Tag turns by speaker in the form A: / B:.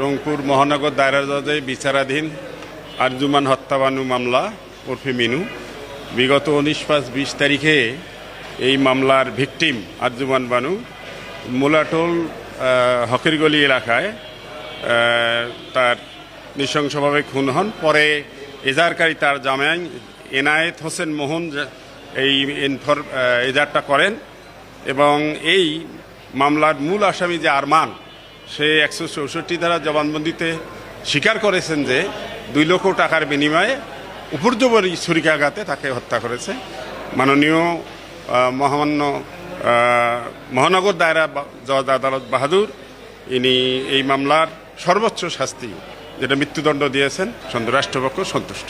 A: রংপুর মহানগর দায়রা জজে বিচারাধীন আরজুমান হত্যাবানু মামলা ওরফে মিনু। বিগত উনিশ পাঁচ বিশ তারিখে এই মামলার ভিকটিম আরজুমান বানু মোলাটোল হকিরগলি এলাকায় তার নৃশংসভাবে খুন হন। পরে এজাহারকারী তার জামাই এনায়েত হোসেন মোহন এই ইনফর আহ, এজাহারটা করেন এবং এই মামলার মূল আসামি যে আরমান সে একশো চৌষট্টি ধারা জবানবন্দিতে স্বীকার করেছেন যে দুই লক্ষ টাকার বিনিময়ে উপর্যবরী ছুরিকাঘাতে তাকে হত্যা করেছে। মাননীয় মহামান্য মহানগর দায়রা জজ আদালত বাহাদুর ইনি এই মামলার সর্বোচ্চ শাস্তি যেটা মৃত্যুদণ্ড দিয়েছেন রাষ্ট্রপক্ষ সন্তুষ্ট।